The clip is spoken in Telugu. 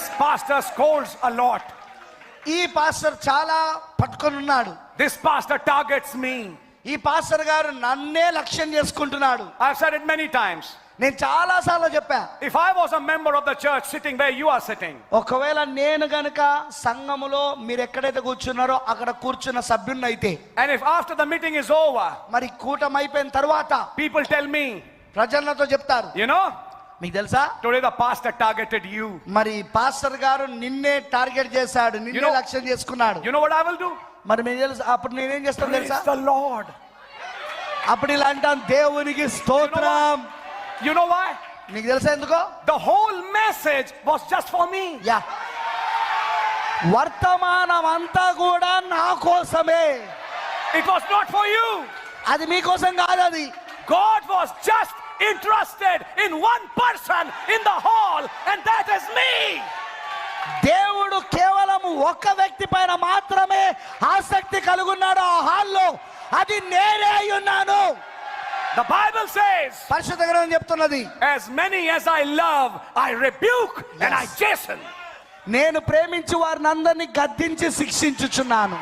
This pastor scolds a lot. ఈ పాస్టర్ చాలా పట్టుకొని ఉన్నాడు This pastor targets me. ఈ పాస్టర్ గారు నన్నే లక్ష్యం చేసుకుంటున్నాడు I've said it many times. నేను చాలా సార్లు చెప్పా If I was a member of the church sitting where you are sitting, ఒకవేళ నేను గనుక సంఘములో మీరు ఎక్కడైతే కూర్చున్నారో అక్కడ కూర్చున్న సభ్యున్ని అయితే and if after the meeting is over, మరి కూటం అయిపోయిన తర్వాత people tell me, ప్రజలతో చెప్తారు you know, మీకు తెలుసా? Today the pastor targeted you మరి పాస్టర్ గారు నిన్నే టార్గెట్ చేశాడు నిన్నే లక్ష్యం చేసుకున్నాడు. You know what I will do మరి మీకు తెలుసా? అప్పుడు నేను ఏం చేస్తాను తెలుసా? ద లార్డ్ అప్పుడు ఇలా అంటాను దేవునికి స్తోత్రం. యు నో వై నీకు తెలుసా ఎందుకో? The whole message was just for me yeah. వర్తమానం అంతా కూడా నా కోసమే. It was not for you అది మీ కోసం కాదు అది. God was just interested in one person in the hall, and that is me. దేవుడు కేవలం ఒక్క వ్యక్తి పైన మాత్రమే ఆసక్తి కలుగున్నాడు ఆ హాల్లో అది నేనే అయి ఉన్నాను The Bible says, పరిశుద్ధ గ్రంథం చెప్తున్నది As many as I love, I rebuke and I Yes. chasten. నేను ప్రేమించి వారిని అందరినీ గద్దించి శిక్షించుచున్నాను